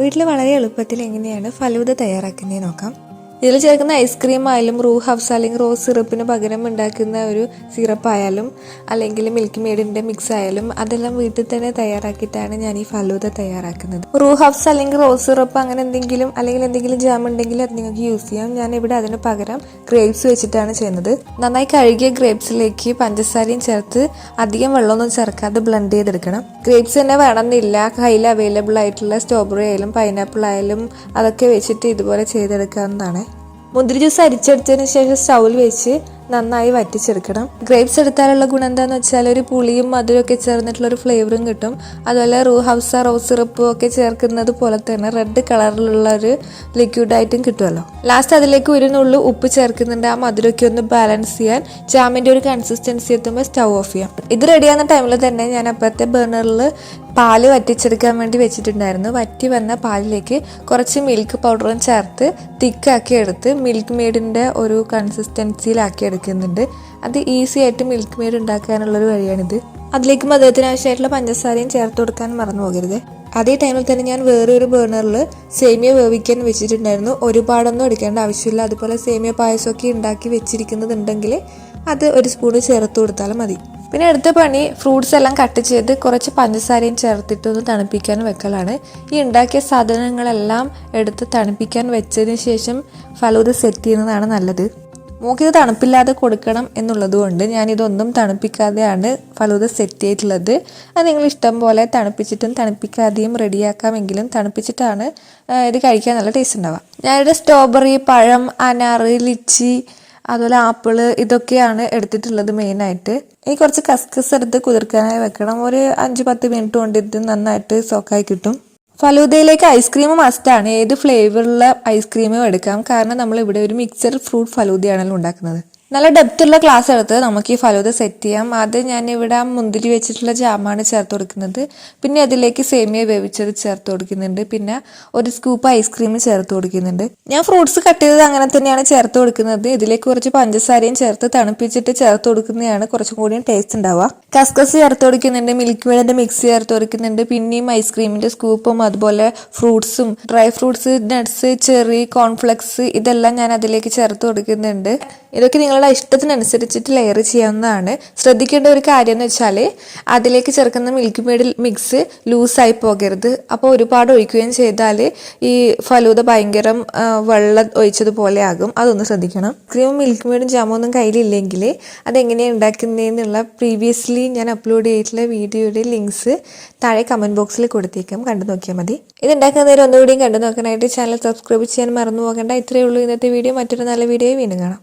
വീട്ടിൽ വളരെ എളുപ്പത്തിൽ എങ്ങനെയാണ് ഫലൂദ തയ്യാറാക്കുന്നത് നോക്കാം. ഇതിൽ ചേർക്കുന്ന ഐസ്ക്രീം ആയാലും റൂ ഹബ്സ് അല്ലെങ്കിൽ റോസ് സിറപ്പിന് പകരം ഉണ്ടാക്കുന്ന ഒരു സിറപ്പ് ആയാലും അല്ലെങ്കിൽ മിൽക്ക് മെയ്ഡിന്റെ മിക്സ് ആയാലും അതെല്ലാം വീട്ടിൽ തന്നെ തയ്യാറാക്കിയിട്ടാണ് ഞാൻ ഈ ഫലൂദ തയ്യാറാക്കുന്നത്. റൂ ഹബ്സ് അല്ലെങ്കിൽ റോസ് സിറപ്പ് അങ്ങനെ എന്തെങ്കിലും അല്ലെങ്കിൽ എന്തെങ്കിലും ജാം ഉണ്ടെങ്കിൽ അത് നിങ്ങൾക്ക് യൂസ് ചെയ്യാം. ഞാൻ ഇവിടെ അതിന് പകരം ഗ്രേപ്സ് വെച്ചിട്ടാണ് ചെയ്യുന്നത്. നന്നായി കഴുകിയ ഗ്രേപ്സിലേക്ക് പഞ്ചസാരയും ചേർത്ത് അധികം വെള്ളമൊന്നും ചേർക്കാതെ ബ്ലെൻഡ് ചെയ്തെടുക്കണം. ഗ്രേപ്സ് തന്നെ വേണമെന്നില്ല. കയ്യിൽ അവൈലബിൾ ആയിട്ടുള്ള സ്ട്രോബെറി ആയാലും പൈനാപ്പിൾ ആയാലും അതൊക്കെ വെച്ചിട്ട് ഇതുപോലെ ചെയ്തെടുക്കാവുന്നതാണ്. മുന്തിരി ജ്യൂസ് അരിച്ചെടുത്തതിന് ശേഷം സ്റ്റൗവിൽ വെച്ച് നന്നായി വറ്റിച്ചെടുക്കണം. ഗ്രേപ്സ് എടുത്താലുള്ള ഗുണം എന്താണെന്ന് വെച്ചാൽ ഒരു പുളിയും മധുരം ഒക്കെ ചേർന്നിട്ടുള്ള ഒരു ഫ്ലേവറും കിട്ടും. അതുപോലെ റൂ ഹൗസ റോസ് സിറപ്പും ഒക്കെ ചേർക്കുന്നത് പോലെ തന്നെ റെഡ് കളറിലുള്ള ഒരു ലിക്വിഡായിട്ടും കിട്ടുമല്ലോ ലാസ്റ്റ് അതിലേക്ക് ഒരു നുള്ളു ഉപ്പ് ചേർക്കുന്നുണ്ട്. ആ മധുരമൊക്കെ ഒന്ന് ബാലൻസ് ചെയ്യാൻ ജാമിന്റെ ഒരു കൺസിസ്റ്റൻസി എത്തുമ്പോൾ സ്റ്റൗ ഓഫ് ചെയ്യാം. ഇത് റെഡിയാകുന്ന ടൈമിൽ തന്നെ ഞാൻ അപ്പോഴത്തെ ബേണറിൽ പാൽ വറ്റിച്ചെടുക്കാൻ വേണ്ടി വെച്ചിട്ടുണ്ടായിരുന്നു. വറ്റി വന്ന പാലിലേക്ക് കുറച്ച് മിൽക്ക് പൗഡറും ചേർത്ത് തിക്കാക്കി എടുത്ത് മിൽക്ക് മെയ്ഡിന്റെ ഒരു കൺസിസ്റ്റൻസിയിലാക്കി എടുക്കുന്നുണ്ട് അത് ഈസി ആയിട്ട് മിൽക്ക് മെയ്ഡ് ഉണ്ടാക്കാനുള്ളൊരു വഴിയാണിത്. അതിലേക്ക് മധുരത്തിന് ആവശ്യമായിട്ടുള്ള പഞ്ചസാരയും ചേർത്ത് കൊടുക്കാൻ മറന്നു പോകരുത്. അതേ ടൈമിൽ തന്നെ ഞാൻ വേറെ ഒരു ബേണറിൽ സേമിയ വേവിക്കാൻ വെച്ചിട്ടുണ്ടായിരുന്നു. ഒരുപാടൊന്നും എടുക്കേണ്ട ആവശ്യമില്ല. അതുപോലെ സേമിയ പായസമൊക്കെ ഉണ്ടാക്കി വെച്ചിരിക്കുന്നതുണ്ടെങ്കിൽ അത് ഒരു സ്പൂണ് ചേർത്ത് കൊടുത്താലും മതി. പിന്നെ അടുത്ത പണി ഫ്രൂട്ട്സ് എല്ലാം കട്ട് ചെയ്ത് കുറച്ച് പഞ്ചസാരയും ചേർത്തിട്ട് ഒന്ന് തണുപ്പിക്കാൻ വെക്കലാണ്. ഈ ഉണ്ടാക്കിയ സാധനങ്ങളെല്ലാം എടുത്ത് തണുപ്പിക്കാൻ വെച്ചതിന് ശേഷം ഫലൂദ സെറ്റ് ചെയ്യുന്നതാണ് നല്ലത്. മൂക്കിത് തണുപ്പില്ലാതെ കൊടുക്കണം എന്നുള്ളത് കൊണ്ട് ഞാനിതൊന്നും തണുപ്പിക്കാതെയാണ് ഫലൂദ സെറ്റ് ചെയ്തിട്ടുള്ളത്. അത് നിങ്ങൾ ഇഷ്ടം പോലെ തണുപ്പിച്ചിട്ടും തണുപ്പിക്കാതെയും റെഡിയാക്കാമെങ്കിലും തണുപ്പിച്ചിട്ടാണ് ഇത് കഴിക്കാൻ നല്ല ടേസ്റ്റ് ഉണ്ടാവുക. ഞാനിവിടെ സ്ട്രോബെറി പഴം അനാറ് ലിച്ചി അതുപോലെ ആപ്പിൾ ഇതൊക്കെയാണ് എടുത്തിട്ടുള്ളത് മെയിനായിട്ട് ഇനി കുറച്ച് കസ്കസ് എടുത്ത് കുതിർക്കാനായി വെക്കണം. ഒരു അഞ്ച് പത്ത് മിനിറ്റ് കൊണ്ട് ഇത് നന്നായിട്ട് സോക്കായി കിട്ടും. ഫലൂദയിലേക്ക് ഐസ്ക്രീം മസ്റ്റാണ്. ഏത് ഫ്ലേവറുള്ള ഐസ്ക്രീമും എടുക്കാം. കാരണം നമ്മൾ ഇവിടെ ഒരു മിക്സഡ് ഫ്രൂട്ട് ഫലൂദയാണല്ലോ ഉണ്ടാക്കുന്നത്. നല്ല ഡെപ്തുള്ള ക്ലാസ് എടുത്ത് നമുക്ക് ഈ ഫലൂത സെറ്റ് ചെയ്യാം. ആദ്യം ഞാൻ ഇവിടെ മുന്തിരി വെച്ചിട്ടുള്ള ജാമാണ് ചേർത്ത് കൊടുക്കുന്നത്. പിന്നെ അതിലേക്ക് സേമിയ വേവിച്ചത് ചേർത്ത് കൊടുക്കുന്നുണ്ട്. പിന്നെ ഒരു സ്കൂപ്പ് ഐസ്ക്രീം ചേർത്ത് കൊടുക്കുന്നുണ്ട്. ഞാൻ ഫ്രൂട്ട്സ് കട്ട് ചെയ്തത് അങ്ങനെ തന്നെയാണ് ചേർത്ത് കൊടുക്കുന്നത്. ഇതിലേക്ക് കുറച്ച് പഞ്ചസാരയും ചേർത്ത് തണുപ്പിച്ചിട്ട് ചേർത്ത് കൊടുക്കുന്നതാണ് കുറച്ചും കൂടി ടേസ്റ്റ് ഉണ്ടാവുക. കസ്കസ് ചേർത്ത് കൊടുക്കുന്നുണ്ട്. മിൽക്ക് മെയ്ഡിന്റെ മിക്സ് ചേർത്ത് കൊടുക്കുന്നുണ്ട്. പിന്നെയും ഐസ്ക്രീമിന്റെ സ്കൂപ്പും അതുപോലെ ഫ്രൂട്ട്സും dry fruits nuts cherry cornflakes ഇതെല്ലാം ഞാൻ അതിലേക്ക് ചേർത്ത് കൊടുക്കുന്നുണ്ട്. ഇതൊക്കെ നിങ്ങളുടെ ഇഷ്ടത്തിനനുസരിച്ചിട്ട് ലെയർ ചെയ്യാവുന്നതാണ്. ശ്രദ്ധിക്കേണ്ട ഒരു കാര്യം എന്ന് വെച്ചാൽ അതിലേക്ക് ചേർക്കുന്ന മിൽക്ക് മെയ്ഡ് മിക്സ് ലൂസായി പോകരുത്. അപ്പോൾ ഒരുപാട് ഒഴിക്കുകയും ചെയ്താൽ ഈ ഫലൂത ഭയങ്കരം വെള്ളം ഒഴിച്ചതുപോലെ ആകും അതൊന്ന് ശ്രദ്ധിക്കണം. ക്രീമും മിൽക്ക് മെയ്ഡും ജാമും ഒന്നും കയ്യിലില്ലെങ്കിൽ അതെങ്ങനെയാണ് ഉണ്ടാക്കുന്നതെന്നുള്ള പ്രീവിയസ്ലി ഞാൻ അപ്ലോഡ് ചെയ്തിട്ടുള്ള വീഡിയോയുടെ ലിങ്ക്സ് താഴെ കമന്റ് ബോക്സിൽ കൊടുത്തേക്കാം. കണ്ടു നോക്കിയാൽ മതി. ഇത് ഉണ്ടാക്കുന്നതിന് ഒന്നുകൂടിയും കണ്ടു നോക്കാനായിട്ട് ചാനൽ സബ്സ്ക്രൈബ് ചെയ്യാൻ മറന്നു പോകേണ്ട. ഇത്രയേ ഉള്ളൂ ഇന്നത്തെ വീഡിയോ മറ്റൊരു നല്ല വീഡിയോ വീണ്ടും കാണാം.